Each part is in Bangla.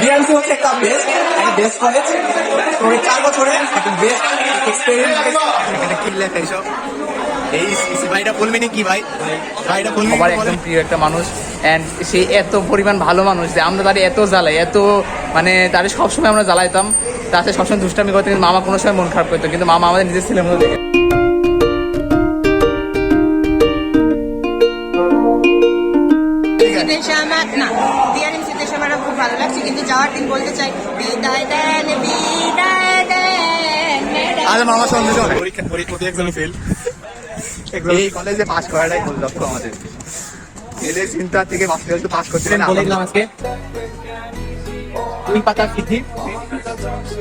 বিআরসি হচ্ছে একটা বেস্ট একটা বেস্ট কলেজ তো এই চার বছরে একটা বেস্ট এক্সপিরিয়েন্স কি লেখা এইসব এই ভাইটা ফুল মিনিং কি ভাই? ভাইটা ফুল আমার একদম প্রিয় একটা মানুষ অ্যান্ড সে এত পরিমাণ ভালো মানুষ যে আমরা তারে এত জ্বালাই এত মানে তারে সবসময় আমরা জ্বালাইতাম। তার সাথে সবসময় দুষ্টামি করতে কিন্তু মামা কোনো সময় মন খারাপ করতো কিন্তু মামা আমাদের নিজের ছেলে মতো দেখে। মামা সন্দেশ পরীক্ষা পরীক্ষা এক্সামে ফেল এই কলেজে পাস করাটাই মূল লক্ষ্য আমাদের। এদের চিন্তা থেকে পাস করতে পাস করতে না বলে দিলাম আজকে। দুই পাতা চিঠি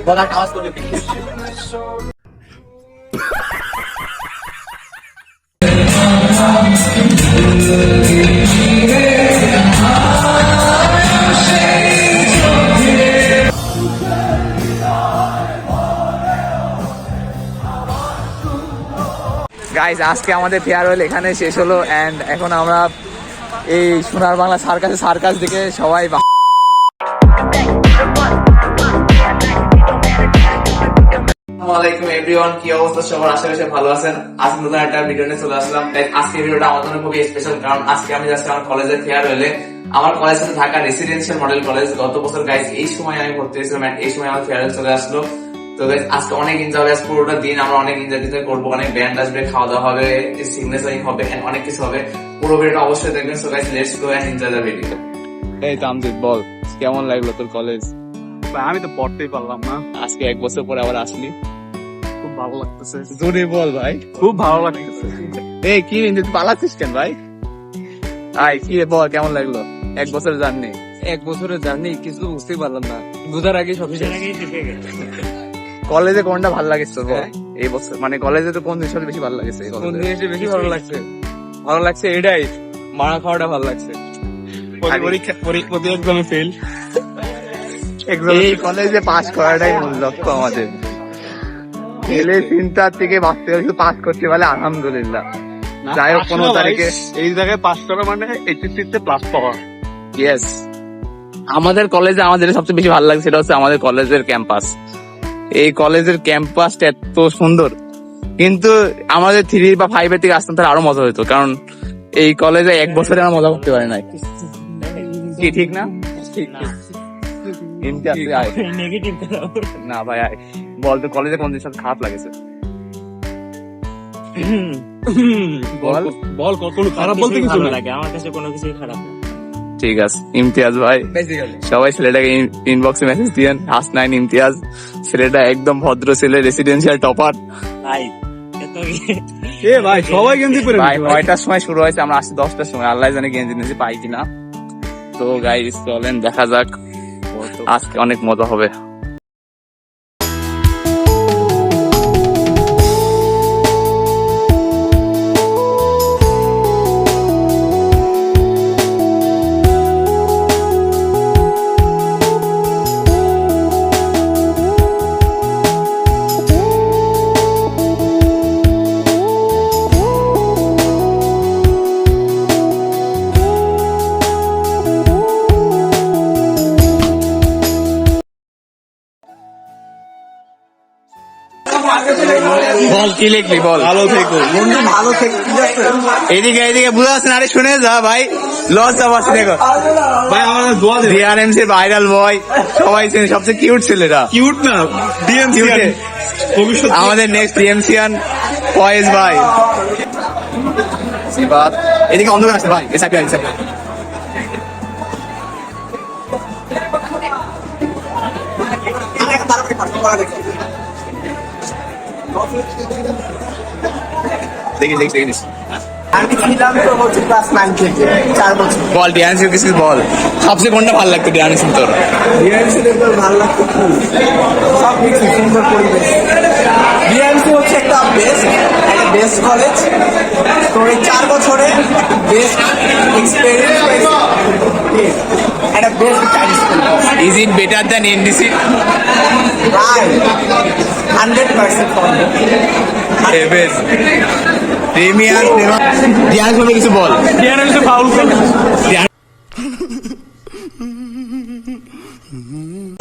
বলার আওয়াজ করে গাইজ আজকে আমাদের ফেয়ারওয়েল এখানে শেষ হলো অ্যান্ড এখন আমরা এই সোনার বাংলা সার্কাসে সার্কাস দেখে সবাই ভিডিওটা আমার college Dhaka residential model college গত বছর গাইজ এই সময় আমি ভর্তি হয়েছিলাম এই সময় আমার ফেয়ারওয়েল চলে আসলো। তো guys, আজকে অনেক এনজয় হবে পুরোটা দিন আমরা অনেক এনজয় দিতে করব। অনেক ব্যান্ড আসবে খাওয়া দাওয়া হবে সিগনেচারিং হবে অনেক কিছু হবে। পুরো ভিডিওটা অবশ্যই দেখবেন। So guys let's go and enjoy the video এই তামজিৎ বল কেমন লাগল তোর কলেজ ভাই, আমি তো পড়তেই পারলাম না। আজকে এক বছর পরে আবার আসলি? খুব ভালো লাগতেছে। জোরে বল ভাই। খুব ভালো লাগতেছে। এই কি তুই পালাচ্ছিস কেন ভাই? আই কি রে বল কেমন লাগল? এক বছর জার্নি এক বছরের জার্নি কিছু বুঝতেই পারলাম না। বুঝার আগে সব শেষ। কলেজে কোনটা ভালো লাগছে তোর বল? হ্যাঁ? এই বছর। মানে কলেজে তো কোন জিনিসটা বেশি ভালো লাগছে কোন জিনিসটা বেশি ভালো লাগছে? ভালো লাগছে এটাই। মারা খাওয়াটা ভালো লাগছে। পরীক্ষা পরীক্ষা এক্সামে ফেল এই কলেজে পাস করাটাই মূল লক্ষ্য আমাদের। ছেলে চিন্তার থেকে বাঁচতে পাস করতে পারলে আলহামদুলিল্লাহ। যাই হোক পনেরো তারিখে এই জায়গায় পাস করা মানে এইচএসসি তে প্লাস পাওয়া। ইয়েস আমাদের কলেজে আমাদের সবচেয়ে বেশি ভালো লাগে সেটা হচ্ছে আমাদের কলেজের ক্যাম্পাস এই কলেজের ক্যাম্পাসটা এত সুন্দর। কিন্তু আমাদের থ্রি বা ফাইভ এর থেকে আসতাম তাহলে আরও মজা হতো কারণ এই কলেজে এক বছরে আমরা মজা করতে পারি নাই। কি ঠিক না? না। ভাই বল তো কলেজে কোন জিনিস খারাপ লাগেছে? বল বল কোনো খারাপ বলতে কিছু না। ঠিক আছে ইমতিয়াজ ভাই। সবাই ছেলেটাকে ইনবক্সে মেসেজ দিয়েন হাসনাইন ইমতিয়াজ। ছেলেটা একদম ভদ্র ছেলে রেসিডেন্সিয়াল টপার এ ভাই? সবাই গেঞ্জি পরে ভাই নয়টার সময় শুরু হয়েছে আমরা আসছি দশটার সময়। আল্লাহ জানে গেঞ্জি টেঞ্জি পাই কিনা। তো গাইজ চলেন দেখা যাক। আজকে অনেক মজা হবে। কি লিখলি বল। ভালো থেকো। বন্ধু ভালো থেকে আছে? এদিকে এদিকে বুঝা না আরে শুনে যা ভাই। লস যাবাচ্ছে দেখো। ভাই আমাদের দোয়া দে ডিআরএমসি ভাইরাল বয় সবাই চেনে সবচেয়ে কিউট ছেলেটা। কিউট না ডিএমসি Cute ভবিষ্যৎ আমাদের নেক্সট ডিএমসিয়ান ফয়েজ ভাই। সিবাত এদিকে অন্ধকার আছে ভাই এসে এসে দেখি দেখি দেখি আমি ছিলাম তো হচ্ছে ক্লাস নাইন থেকে চার বছর। বল ডিআরএমসি কিছু বল। সবচেয়ে কোনটা ভালো লাগতো ডিআরএমসি তোর? বিআরসি দেখতে ভালো লাগতো সব কিছু সুন্দর পরিবেশ। বিআরসি হচ্ছে একটা বেস্ট একটা বেস্ট কলেজ তো এই চার বছরে বেস্ট এক্সপিরিয়েন্স একটা best time is it better than NDC hundred percent এভেস premier DRMC কিছু বল। ডিএনএমসি ফাউল করে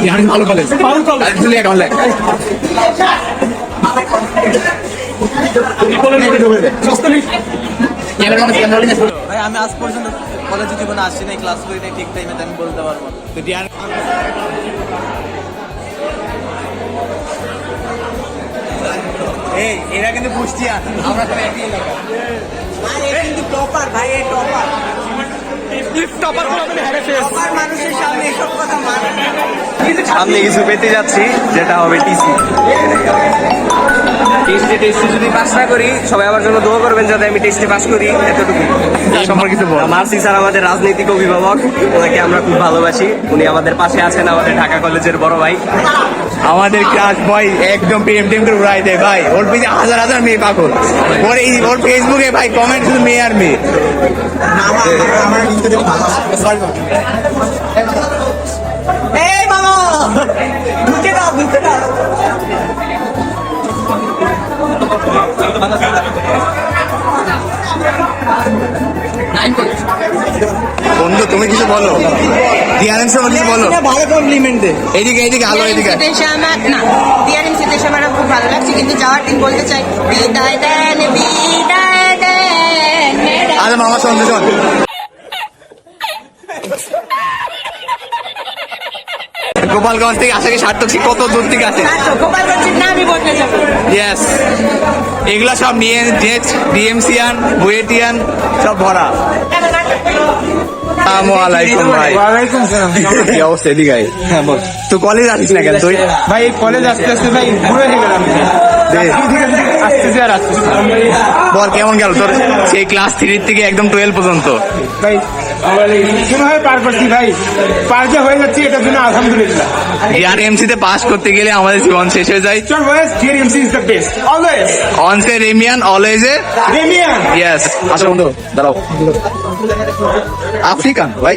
ডিআরএমসি ভালো কলেজ ভালো college। অ্যাকচুয়ালি কেমন লাগে আমি আজ পর্যন্ত কলেজ জীবনে আসি নাই ক্লাস করি নাই ঠিক টাইমে আমি বলতে পারব। তো ডিয়ার এই এরা কিন্তু পুষ্টিয়ান আমরা তো একই এলাকা। ভাই এরা কিন্তু টপার ভাই এই টপার সামনে এসব কথা মানে। সামনে কিছু পেতে যাচ্ছি যেটা হবে টিসি টেস্টে টেস্টে যদি পাস না করি সবাই আমার জন্য দোয়া করবেন যাতে আমি টেস্টে পাস করি এতটুকু এই সম্পর্কে মার্সি স্যার আমাদের রাজনৈতিক অভিভাবক ওনাকে আমরা খুব ভালোবাসি। উনি আমাদের পাশে আছেন আমাদের ঢাকা কলেজের বড় ভাই। আমাদের ক্লাস বয় একদম প্রেম টেম করে উড়াই দেয় ভাই। ওর পিছনে হাজার হাজার মেয়ে পাগল। ওর এই ওর ফেসবুকে ভাই কমেন্ট শুধু মেয়ে আর মেয়ে। এই মামা ঢুকে দাও ঢুকে দাও। বন্ধু তুমি কিছু বলো। কিছু বলো। ভালো কমপ্লিমেন্ট দে এদিকে এদিকে আলো এদিকে দেশে আমার না ডিআরএমসি দেশে আমার খুব ভালো লাগছে কিন্তু যাওয়ার দিন বলতে চাই দেন ম্যাডাম। আরে মামা শোন শোন গোপালগঞ্জ থেকে আসে কি সার্থক সিং? কত দূর থেকে আসে? ইয়েস এগুলা সব নিয়ে ডিএমসিয়ান বুয়েটিয়ান সব ভরা। আসসালামু আলাইকুম ভাই। কি অবস্থা এদিকে হ্যাঁ বল তুই কলেজ আসিস না কেন? তুই ভাই কলেজ আসতে আসতে ভাই ঘুরে হয়ে গেলাম। আসতেছি আর আসতেছি বল কেমন গেল তোর সেই ক্লাস থ্রি থেকে একদম টুয়েলভ পর্যন্ত? ভাই পার করছি ভাই। পার যে হয়ে যাচ্ছি এটার জন্য আলহামদুলিল্লাহ। ডিআরএমসি তে পাস করতে গেলে আমাদের জীবন শেষ হয়ে যায়। চল boys MC is the best always once Remian always a? Remian yes আসো বন্ধু দাঁড়াও। আফ্রিকান ভাই।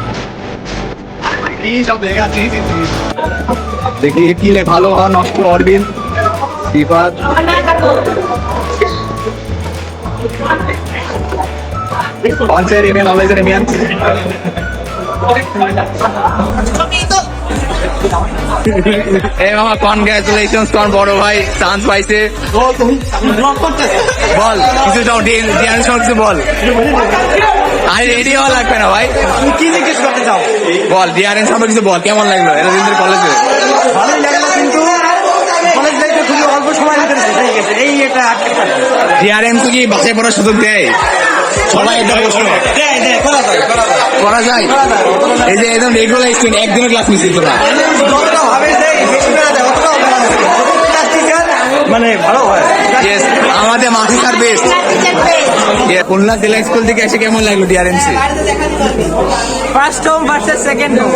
দেখি লে ভালো হওয়া নষ্ট অরবিন অলওয়েজ এ মামা কনগ্রাচুলেশন তোর বড় ভাই চান্স পাইছে বল কিছু যাও ডিয়ান কিছু বল আরে রেডি হওয়া লাগবে না ভাই। কি জিজ্ঞেস করতে চাও? বল ডিআরএন সম্পর্কে কিছু বল কেমন লাগল? ধরে কলেজে ভালোই লাগল কিন্তু কলেজ লাইফে খুবই অল্প সময় ভিতরে শেষ হয়ে গেছে। এই আটকে ডিআরএম তো কি বাসায় পড়ার সুযোগ দেয়? সবাই এটা করা যায় এই যে একদম রেগুলার স্টুডেন্ট একদিনও ক্লাস মিস মানে ভালো হয়। Yes, আমাদের মাসি স্যার বেস্ট খুলনা জেলা স্কুল থেকে এসে কেমন লাগল DRMC first home versus second home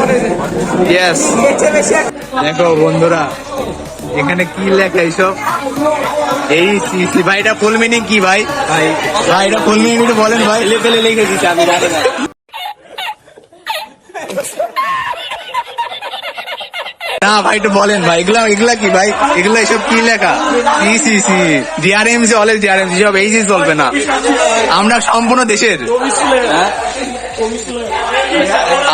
yes দেখো বন্ধুরা এখানে কি লেখা এইসব? এই সিসি ভাই এটা ফুল মিনিং কি ভাই? ভাই। ভাই এটা ফুল মিনিং একটু বলেন ভাই। লেভেলে লিখে দিচ্ছে আমি জানি না। না ভাই একটু বলেন ভাই এগুলা এগুলা কি ভাই? এগুলা এসব কি লেখা? C C C DRMC always DRMC সব এই জিনিস চলবে না। আমরা সম্পূর্ণ দেশের হ্যাঁ?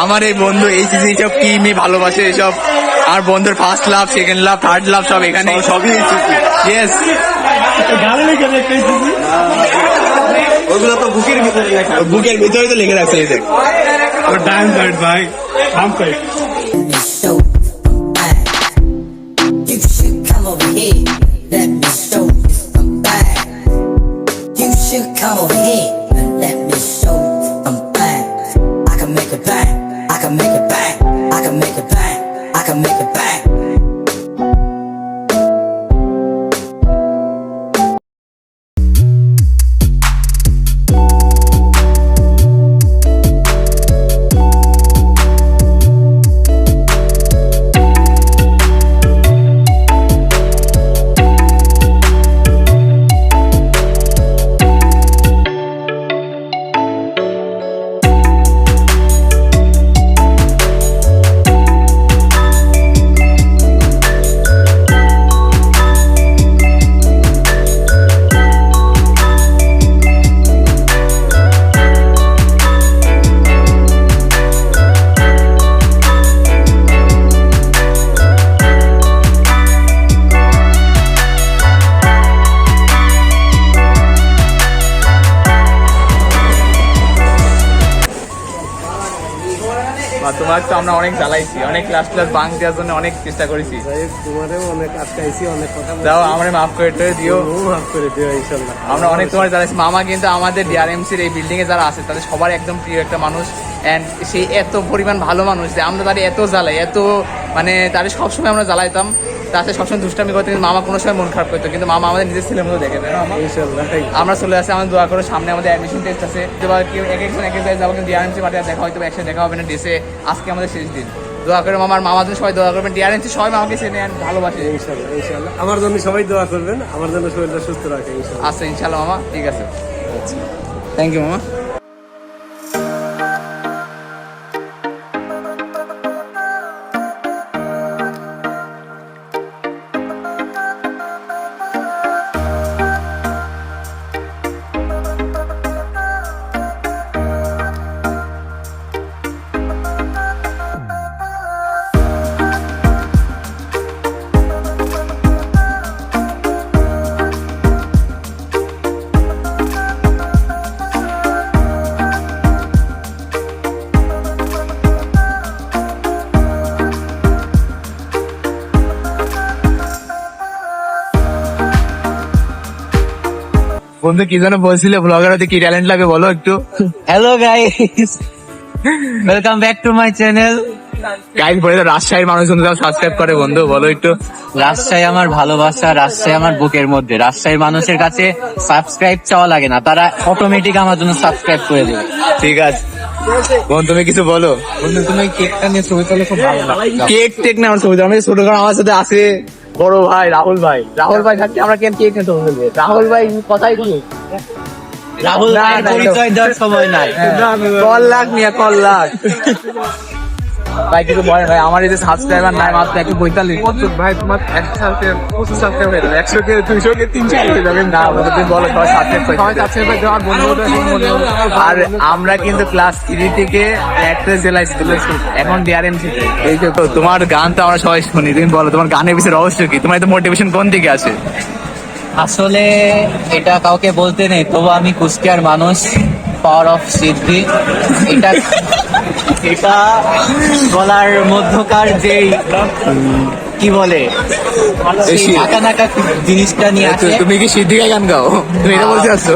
আমার এই বন্ধু এই সিসি সব কি মি ভালোবাসে এসব আর বন্ধুর first love second love third love সব এখানে সবই ইয়েস ওগুলো তো বুকের ভিতরে লেখা। বুকের ভিতরে তো লিখে রাখছে এই দেখ। ডান সাইড ভাই বাম সাইড back. তোমার তো আমরা অনেক জ্বালাইছি অনেক ক্লাস ক্লাস বাং দেওয়ার জন্য অনেক চেষ্টা করেছি। তোমারও অনেক আটকাইছি অনেক কথা দাও আমরা মাফ করে টরে দিও মাফ করে দিও আমরা অনেক তোমার জ্বালাইছি। মামা কিন্তু আমাদের ডিআরএমসির এই বিল্ডিং এ যারা আছে তাদের সবার একদম প্রিয় একটা মানুষ। এন্ড সেই এত পরিমাণ ভালো মানুষ যে আমরা তাদের এত জ্বালাই এত মানে তাদের সবসময় আমরা জ্বালাইতাম। তার সাথে সবসময় দুষ্টামি করতে কিন্তু মামা কোনো সময় মন খারাপ করতো কিন্তু মামা আমাদের নিজের ছেলের মতো দেখে তাই না আমরা চলে আসি আমাদের দোয়া করে সামনে আমাদের অ্যাডমিশন টেস্ট আছে। এবার কেউ এক একজন এক এক জায়গায় যাব কিন্তু ডিআরএমসি পার্টি দেখা হয়তো একসাথে দেখা হবে না ডেসে আজকে আমাদের শেষ দিন। দোয়া করে মামার মামার জন্য সবাই দোয়া করবেন। ডিআরএমসি সবাই মামাকে চেনে ভালোবাসে। আমার জন্য সবাই দোয়া করবেন আমার জন্য শরীরটা সুস্থ রাখে আচ্ছা ইনশাল্লাহ মামা ঠিক আছে। থ্যাংক ইউ মামা। বন্ধু কি যেন বলছিলে ব্লগার হতে কি ট্যালেন্ট লাগে বলো একটু। Hello guys welcome back to my channel guide বলে তো রাজশাহীর মানুষজন সাবস্ক্রাইব করে বন্ধু বলো একটু। রাজশাহী আমার ভালোবাসা রাজশাহী আমার বুকের মধ্যে। রাজশাহীর মানুষের কাছে সাবস্ক্রাইব চাওয়া লাগে না তারা অটোমেটিক আমার জন্য সাবস্ক্রাইব করে দেবে। ঠিক আছে। বোন তুমি কিছু বলো। বন্ধু তুমি কেকটা নিয়ে ছবি তোলো খুব ভালো কেক টেক না আমার ছবি আমি ছোট কারণ আমার সাথে আছে। বড় ভাই রাহুল ভাই। রাহুল ভাই থাকতে আমরা কেন কে কেন রাহুল ভাই কথাই কি রাহুল ভাই পরিচয় দেওয়ার সময় নাই। কল লাগ নিয়ে কল লাখ ভাই কিছু বলেন ভাই আমার এই যে সাবস্ক্রাইবার নাই মাত্র একশো পঁয়তাল্লিশ। ভাই তোমার একসাথে পঁচিশ সাবস্ক্রাইবার হয়ে যাবে। একশো কে দুইশো কে তিনশো হয়ে যাবে। না তুমি বলো সবাই সাবস্ক্রাইব সবাই সাবস্ক্রাইব দেওয়ার বন্ধু আর আমরা কিন্তু ক্লাস থ্রি থেকে একটা জেলায় স্কুলে এখন ডিআরএমসি এই যে তো তোমার গান তো আমরা সবাই শুনি তুমি বলো তোমার গানের পিছনে রহস্য কি? তোমার তো মোটিভেশন কোন দিকে আছে? আসলে এটা কাউকে বলতে নেই তবু আমি কুষ্টিয়ার মানুষ। পাওয়ার অফ সিদ্ধি। এটা এটা গলার মধ্যকার যে কি বলে? নাকা জিনিসটা নিয়ে আছে তুমি কি সিদ্ধিকা গান গাও? তুমি এটা বলতে আসছো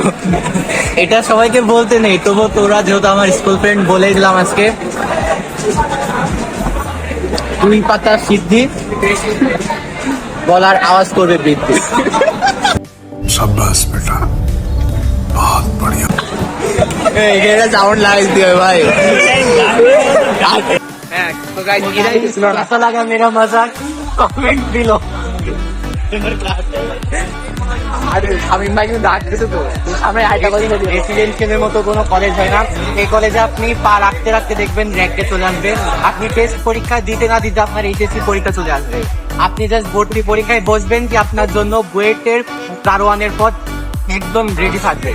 এটা সবাইকে বলতে নেই তবু তোরা যেহেতু আমার স্কুল ফ্রেন্ড বলে দিলাম আজকে। দুই পাতা সিদ্ধি বলার আওয়াজ করবে বৃদ্ধি। সাব্বাস বেটা। এটা সাউন্ড লাগাই ভাই। হ্যাঁ তো গাইস এরাই লাগা মেরা মজাক কমেন্ট দিলো। ভাই কিন্তু দাঁত দিতে মতো কোনো কলেজ হয় না। এই কলেজে আপনি পা রাখতে রাখতে দেখবেন র্যাঙ্কে চলে আসবে। আপনি টেস্ট পরীক্ষা দিতে না দিতে আপনার এইচএসসি পরীক্ষা চলে আসবে। আপনি জাস্ট ভর্তি পরীক্ষায় বসবেন যে আপনার জন্য বুয়েটের দারোয়ানের পর একদম রেডি থাকবে।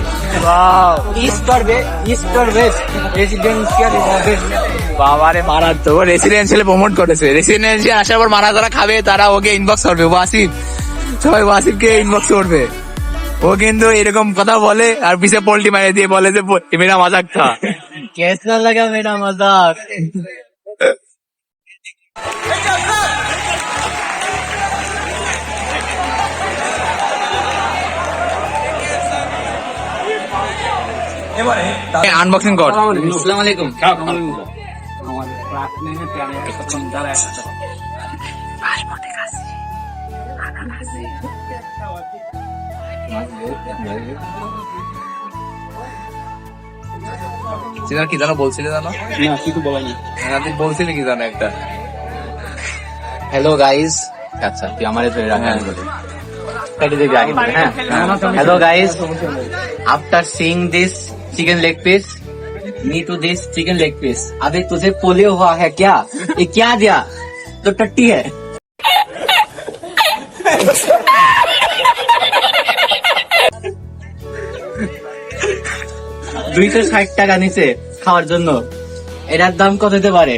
ইস্ট আর ইস্ট আর ওয়েস্ট রেসিডেন্সিয়াল বাবারে মারার তো রেসিডেন্সিয়াল প্রমোট করেছে। রেসিডেন্সিয়াল আসার পর মারা যারা খাবে তারা ওকে ইনবক্স করবে। ওয়াসিফ সবাই ওয়াসিফকে ইনবক্স করবে। ও কিন্তু এরকম কথা বলে আর পিছে পোল্টি মারে দিয়ে বলে যে মেরা মজাক থা কেসা লাগা মেরা মজাক। এবারে আনবক্সিং হ্যাঁ, কর। আসসালামু আলাইকুম কি জানো বলছিলে জানো? কিছু হ্যাঁ, বলছিলে কি জানো একটা? হ্যালো গাইস আচ্ছা তুই আমার hello guys after seeing this আগে থেকে, হ্যাঁ hello guys after seeing this chicken leg piece me too this chicken leg piece अबे तुझे पोलियो हुआ है क्या ये क्या दिया तो टट्टी है দুইশো ষাট টাকা নিচে খাওয়ার জন্য এটার দাম কত হতে পারে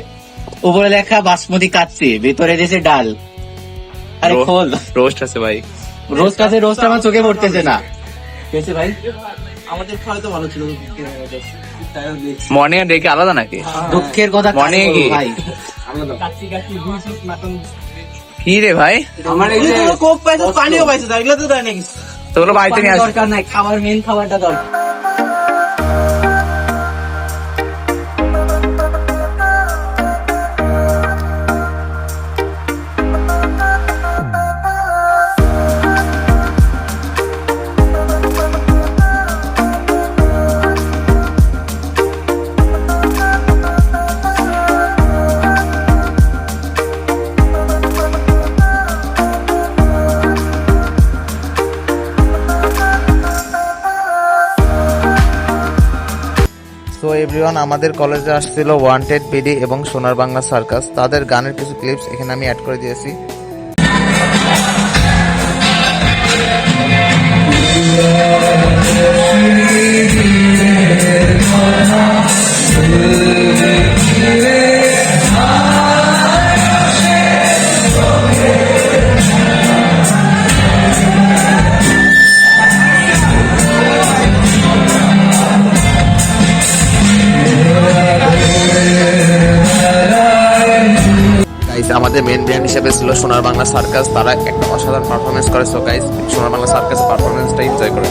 উপরে লেখা বাসমতি কাচ্ছি ভিতরে দিয়েছে ডাল আরে খোল রোস্ট আছে ভাই রোস্ট আছে রোস্ট আমার চোখে পড়তেছে না কেছে ভাই আমাদের খেলা তো ভালো ছিল মর্নিং ডে ডেকে আলাদা নাকি? দুঃখের কথা মর্নিং কি? কি রে ভাই? আমার এই যে কোক পাইছো পানিও পাইছো তাইলে তো দেয় নাকি তোর বাড়িতে নিয়ে দরকার নাই খাবার মেন খাবারটা দরকার। এভরিওয়ান আমাদের কলেজে আসছিল ওয়ান্টেড বিডি এবং সোনার বাংলা সার্কাস তাদের গানের কিছু ক্লিপস এখানে আমি অ্যাড করে দিয়েছি। গাইস ছিল সোনার বাংলা সার্কাস তারা একটা অসাধারণ পারফরমেন্স করে। So guys Sonar Bangla circus পারফরমেন্সটা এনজয় করে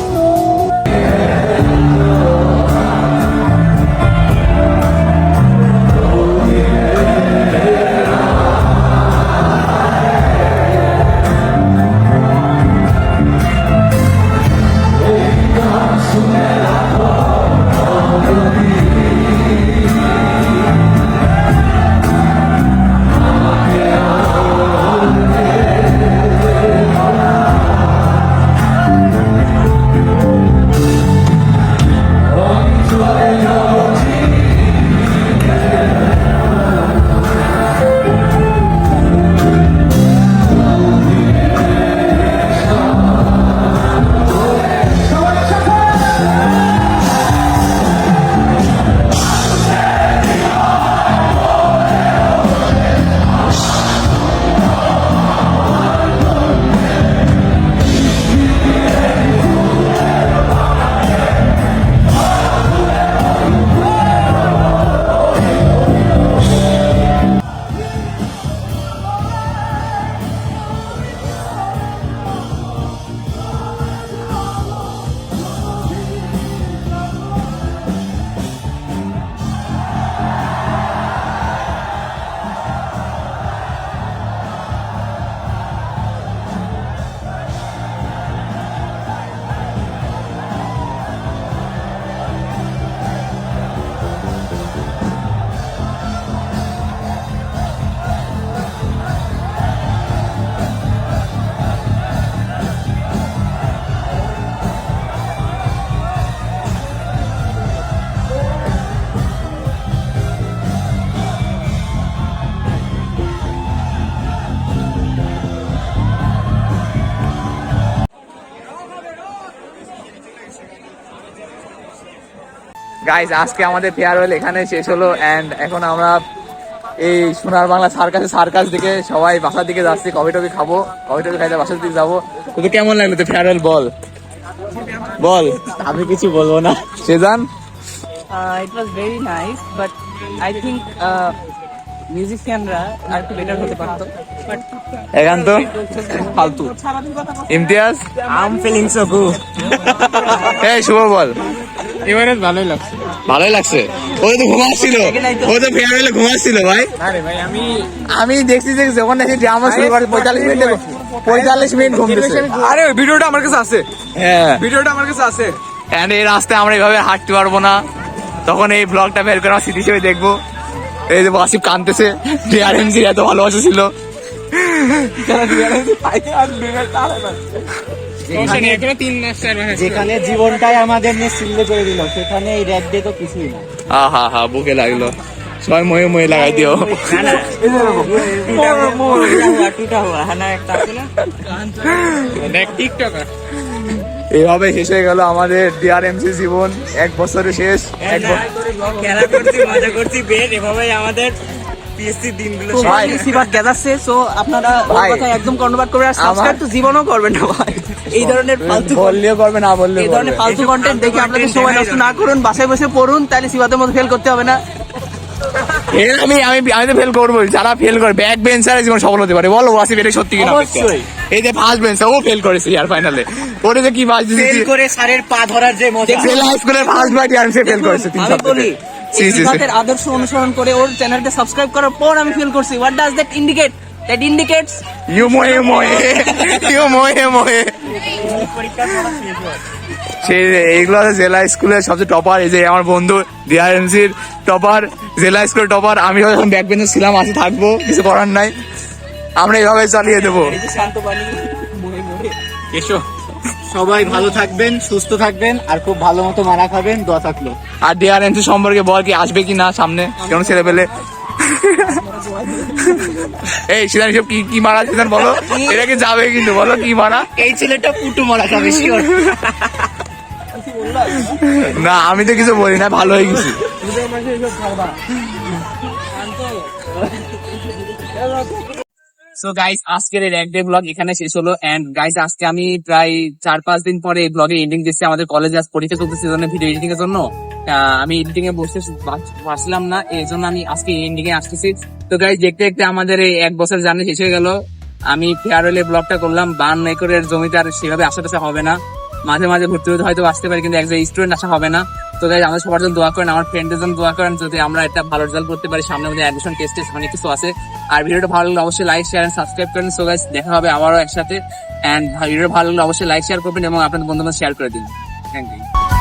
গাইজ আজকে আমাদের ফেয়ারওয়েল এখানে শেষ হলো অ্যান্ড এখন আমরা এই সোনার বাংলা সার্কাসে সার্কাস দিকে সবাই বাসার দিকে যাচ্ছি কফি টফি খাব কফি টফি খাইতে বাসার দিকে যাব। তোকে কেমন লাগল তো ফেয়ারওয়েল বল? বল আমি কিছু বলব না। Shezan? It was very nice, but I think uh, মিউজিশিয়ানরা আর একটু বেটার হতে পারতো। বাট এখান তো ফালতু। Imtiaz? I'm feeling so good এই শুভ বল। এবারে ভালোই লাগছে। ভালোই লাগছে? ও তো ঘুমাচ্ছিল ও তো ফেয়ারওয়েলে ঘুমাচ্ছিল ভাই। আরে ভাই আমি আমি দেখছি যে যখন দেখি ড্রামা শুরু করে পঁয়তাল্লিশ মিনিট পঁয়তাল্লিশ মিনিট ঘুমতেছে আরে ভিডিওটা আমার কাছে আছে। হ্যাঁ। ভিডিওটা আমার কাছে আছে। এন্ড এই রাস্তায় আমরা এইভাবে হাঁটতে পারব না। তখন এই ব্লগটা বের করে আমার স্মৃতি হিসেবে দেখব। এই যে বাসিব কানতেছে ডিআরএমসি এত ভালোবাসা ছিল। এখানে তিন মাস যেখানে জীবনটাই আমাদের নিয়ে সিল্লে করে দিল সেখানে এই র্যাপ দিয়ে তো কিছুই না। হা হা হা বুকে লাগল। সবাই ময়ে ময়ে লাগাই দিও। টুটা হ্যাঁ না একটা আছে না দেখ টিকটকার। এইভাবে শেষ হয়ে গেল আমাদের ডিআরএমসি জীবন। এক বছরে শেষ এক ব- খেলা করছি মজা করছি বেশ এভাবেই আমাদের ভাই। সিবাত গেদাচ্ছে সো আপনারা ওর কথা একদম কর্ণপাত করবেন আর সাবস্ক্রাইব তো জীবনও করবেন না ভাই। এই ধরনের ফালতু বললেও করবে না বললেও এই ধরনের ফালতু কন্টেন্ট দেখে আপনাদের সময় নষ্ট না। করুন বাসায় বসে পড়ুন তাহলে সিবাতের মধ্যে ফেল করতে হবে না। ফেল আমি আমি আমি তো ফেল করব যারা ফেল করে ব্যাক বেঞ্চার জীবন সফল হতে পারে। বলো ওয়াসিফ এটা সত্যি কিনা? এই যে ফার্স্ট বেঞ্চার ও ফেল করেছে ইয়ার ফাইনালে ওরে যে কি বাজ ফেল করে স্যারের পা ধরার যে মজা। Fail high school first by year say fail করেছে তিন বলি সি, সি, সি। আদর্শ অনুসরণ করে ওর চ্যানেলটা সাবস্ক্রাইব করার পর আমি ফেল করছি। What does that indicate that indicates you মোয়ে মোয়ে ইউ মোয়ে মোয়ে সেই এইগুলো আছে জেলা স্কুলের সবচেয়ে টপার এই যে আমার বন্ধু ডিআরএমসির টপার জেলা স্কুলের টপার আমি যখন ব্যাক বেঞ্চে ছিলাম আসি থাকব কিছু করার নাই। আমরা এইভাবে চালিয়ে দেবো। শান্ত মনে। এসো। সবাই ভালো থাকবেন সুস্থ থাকবেন আর খুব ভালো মতো মারা খাবেন দোয়া থাকল। আর ডিআর ডিআরএমসি সম্পর্কে বল কি আসবে কি না সামনে? কেমন ছেলে পেলে? এই সিদ্ধান সব কি কি মারা সিদ্ধান বলো? এটা কি যাবে কিন্তু বলো কি মারা? এই ছেলেটা পুটু মারা খাবে শিওর না আমি তো কিছু বলি না ভালো হয়ে গেছি। সো গাইস আজকের এই এক ডে ব্লগ এখানে শেষ হলো এন্ড গাইস আজকে আমি প্রায় চার পাঁচ দিন পরে এই ব্লগে এন্ডিং দিচ্ছি আমাদের কলেজে আজ পরীক্ষা চলতেছে জন্য ভিডিও এডিটিং এর জন্য। আমি এডিটিং এ বসতে পারছিলাম না, এই জন্য আমি আজকে এন্ডিং এ আসতেছি। তো গাইস দেখতে দেখতে আমাদের এই এক বছর জার্নি শেষ হয়ে গেল। আমি ফেয়ারওয়েলে ব্লগটা করলাম। বান একরের জমিতে আর সেভাবে আসা হবে না। মাঝে মাঝে ঘুরতে হয়তো আসতে পারি, কিন্তু একজন স্টুডেন্ট আসা হবে না। তো গাইজ আমাদের সবার জন্য দোয়া করেন, আমার ফ্রেন্ডের জন্য দোয়া করেন, যদি আমরা একটা ভালো রেজাল্ট করতে পারি, সামনে আমাদের অ্যাডমিশন টেস্ট টেস্ট অনেক কিছু আছে। আর ভিডিওটা ভালো লাগলে অবশ্যই লাইক শেয়ার এন্ড সাবস্ক্রাইব করেন। সো গাইজ দেখা হবে আমারও একসাথে। অ্যান্ড ভিডিওটা ভালো লাগলে অবশ্যই লাইক শেয়ার করবেন এবং আপনাদের বন্ধু শেয়ার করে দিন থ্যাংক ইউ